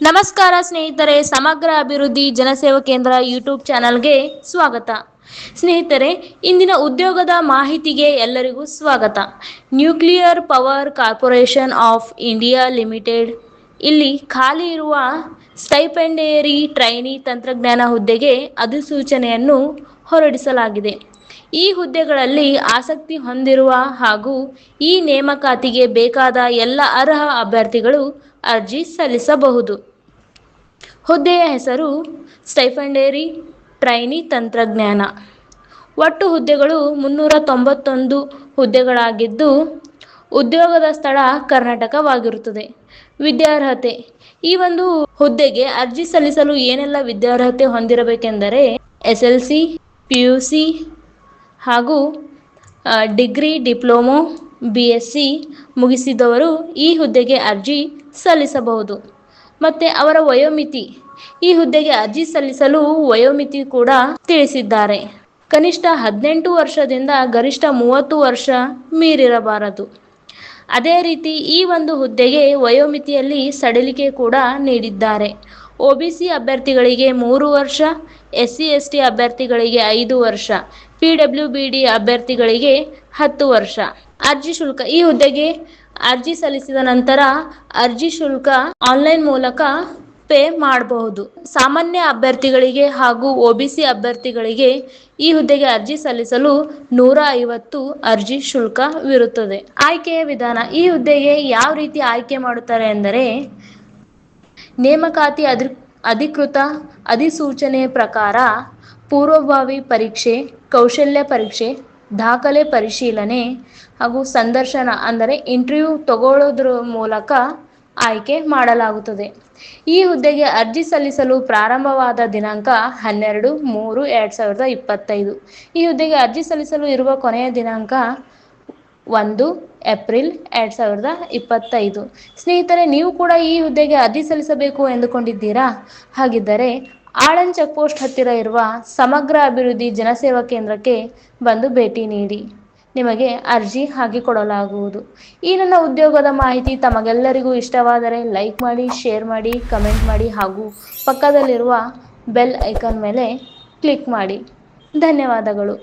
ನಮಸ್ಕಾರ ಸ್ನೇಹಿತರೆ, ಸಮಗ್ರ ಅಭಿವೃದ್ಧಿ ಜನಸೇವಾ ಕೇಂದ್ರ ಯೂಟ್ಯೂಬ್ ಚಾನಲ್ಗೆ ಸ್ವಾಗತ. ಸ್ನೇಹಿತರೆ, ಇಂದಿನ ಉದ್ಯೋಗದ ಮಾಹಿತಿಗೆ ಎಲ್ಲರಿಗೂ ಸ್ವಾಗತ. Nuclear power corporation of India limited. ಇಲ್ಲಿ ಖಾಲಿ ಇರುವ ಸ್ಟೈಪೆಂಡೇರಿ ಟ್ರೈನಿ ತಂತ್ರಜ್ಞಾನ ಹುದ್ದೆಗೆ ಅಧಿಸೂಚನೆಯನ್ನು ಹೊರಡಿಸಲಾಗಿದೆ. ಈ ಹುದ್ದೆಗಳಲ್ಲಿ ಆಸಕ್ತಿ ಹೊಂದಿರುವ ಹಾಗೂ ಈ ನೇಮಕಾತಿಗೆ ಬೇಕಾದ ಎಲ್ಲ ಅರ್ಹ ಅಭ್ಯರ್ಥಿಗಳು ಅರ್ಜಿ ಸಲ್ಲಿಸಬಹುದು ಹುದ್ದೆಯ ಹೆಸರು ಸ್ಟೈಫಂಡೇರಿ ಟ್ರೈನಿ ತಂತ್ರಜ್ಞಾನ. ಒಟ್ಟು ಹುದ್ದೆಗಳು ಮುನ್ನೂರ ತೊಂಬತ್ತೊಂದು ಹುದ್ದೆಗಳಾಗಿದ್ದು, ಉದ್ಯೋಗದ ಸ್ಥಳ ಕರ್ನಾಟಕವಾಗಿರುತ್ತದೆ. ವಿದ್ಯಾರ್ಹತೆ. ಈ ಒಂದು ಹುದ್ದೆಗೆ ಅರ್ಜಿ ಸಲ್ಲಿಸಲು ಏನೆಲ್ಲ ವಿದ್ಯಾರ್ಹತೆ ಹೊಂದಿರಬೇಕೆಂದರೆ, S L C, P U C ಹಾಗೂ degree, diploma, B S C ಮುಗಿಸಿದವರು ಈ ಹುದ್ದೆಗೆ ಅರ್ಜಿ ಸಲ್ಲಿಸಬಹುದು. ಮತ್ತೆ ಅವರ ವಯೋಮಿತಿ. ಈ ಹುದ್ದೆಗೆ ಅರ್ಜಿ ಸಲ್ಲಿಸಲು ವಯೋಮಿತಿ ಕೂಡ ತಿಳಿಸಿದ್ದಾರೆ. ಕನಿಷ್ಠ ಹದಿನೆಂಟು ವರ್ಷದಿಂದ ಗರಿಷ್ಠ ಮೂವತ್ತು ವರ್ಷ ಮೀರಿರಬಾರದು. ಅದೇ ರೀತಿ ಈ ಒಂದು ಹುದ್ದೆಗೆ ವಯೋಮಿತಿಯಲ್ಲಿ ಸಡಿಲಿಕೆ ಕೂಡ ನೀಡಿದ್ದಾರೆ. ಒಬಿಸಿ ಅಭ್ಯರ್ಥಿಗಳಿಗೆ ಮೂರು ವರ್ಷ ಎಸ್ ಸಿ ಎಸ್ ಟಿ ಅಭ್ಯರ್ಥಿಗಳಿಗೆ ಐದು ವರ್ಷ, ಪಿ ಡಬ್ಲ್ಯೂ, ಬಿ ಡಿ ಅಭ್ಯರ್ಥಿಗಳಿಗೆ ಹತ್ತು ವರ್ಷ. ಅರ್ಜಿ ಶುಲ್ಕ. ಈ ಹುದ್ದೆಗೆ ಅರ್ಜಿ ಸಲ್ಲಿಸಿದ ನಂತರ ಅರ್ಜಿ ಶುಲ್ಕ ಆನ್ಲೈನ್ ಮೂಲಕ ಪೇ ಮಾಡಬಹುದು. ಸಾಮಾನ್ಯ ಅಭ್ಯರ್ಥಿಗಳಿಗೆ ಹಾಗೂ ಒ ಬಿ ಸಿ ಅಭ್ಯರ್ಥಿಗಳಿಗೆ ಈ ಹುದ್ದೆಗೆ ಅರ್ಜಿ ಸಲ್ಲಿಸಲು ನೂರ ಐವತ್ತು ಅರ್ಜಿ ಶುಲ್ಕವಿರುತ್ತದೆ. ಆಯ್ಕೆಯ ವಿಧಾನ. ಈ ಹುದ್ದೆಗೆ ಯಾವ ರೀತಿ ಆಯ್ಕೆ ಮಾಡುತ್ತಾರೆ ಎಂದರೆ, ನೇಮಕಾತಿ ಅಧಿ ಅಧಿಕೃತ ಅಧಿಸೂಚನೆ ಪ್ರಕಾರ ಪೂರ್ವಭಾವಿ ಪರೀಕ್ಷೆ, ಕೌಶಲ್ಯ ಪರೀಕ್ಷೆ ದಾಖಲೆ ಪರಿಶೀಲನೆ ಹಾಗೂ ಸಂದರ್ಶನ ಅಂದರೆ ಇಂಟರ್ವ್ಯೂ ತಗೊಳ್ಳೋದ್ರ ಮೂಲಕ ಆಯ್ಕೆ ಮಾಡಲಾಗುತ್ತದೆ. ಈ ಹುದ್ದೆಗೆ ಅರ್ಜಿ ಸಲ್ಲಿಸಲು ಪ್ರಾರಂಭವಾದ ದಿನಾಂಕ ಹನ್ನೆರಡು ಮೂರು ಎರಡು ಸಾವಿರದ ಇಪ್ಪತ್ತೈದು. ಈ ಹುದ್ದೆಗೆ ಅರ್ಜಿ ಸಲ್ಲಿಸಲು ಇರುವ ಕೊನೆಯ ದಿನಾಂಕ ಒಂದು ಏಪ್ರಿಲ್ ಎರಡು ಸಾವಿರದ ಇಪ್ಪತ್ತೈದು. ಸ್ನೇಹಿತರೆ, ನೀವು ಕೂಡ ಈ ಹುದ್ದೆಗೆ ಅರ್ಜಿ ಸಲ್ಲಿಸಬೇಕು ಎಂದುಕೊಂಡಿದ್ದೀರಾ? ಹಾಗಿದ್ದರೆ ಆಳನ್ ಚೆಕ್ ಪೋಸ್ಟ್ ಹತ್ತಿರ ಇರುವ ಸಮಗ್ರ ಅಭಿವೃದ್ಧಿ ಜನಸೇವಾ ಕೇಂದ್ರಕ್ಕೆ ಬಂದು ಭೇಟಿ ನೀಡಿ. ನಿಮಗೆ ಅರ್ಜಿ ಹಾಕಿಕೊಡಲಾಗುವುದು. ಈ ನನ್ನ ಉದ್ಯೋಗದ ಮಾಹಿತಿ ತಮಗೆಲ್ಲರಿಗೂ ಇಷ್ಟವಾದರೆ ಲೈಕ್ ಮಾಡಿ, ಶೇರ್ ಮಾಡಿ, ಕಮೆಂಟ್ ಮಾಡಿ ಹಾಗೂ ಪಕ್ಕದಲ್ಲಿರುವ ಬೆಲ್ ಐಕಾನ್ ಮೇಲೆ ಕ್ಲಿಕ್ ಮಾಡಿ. ಧನ್ಯವಾದಗಳು.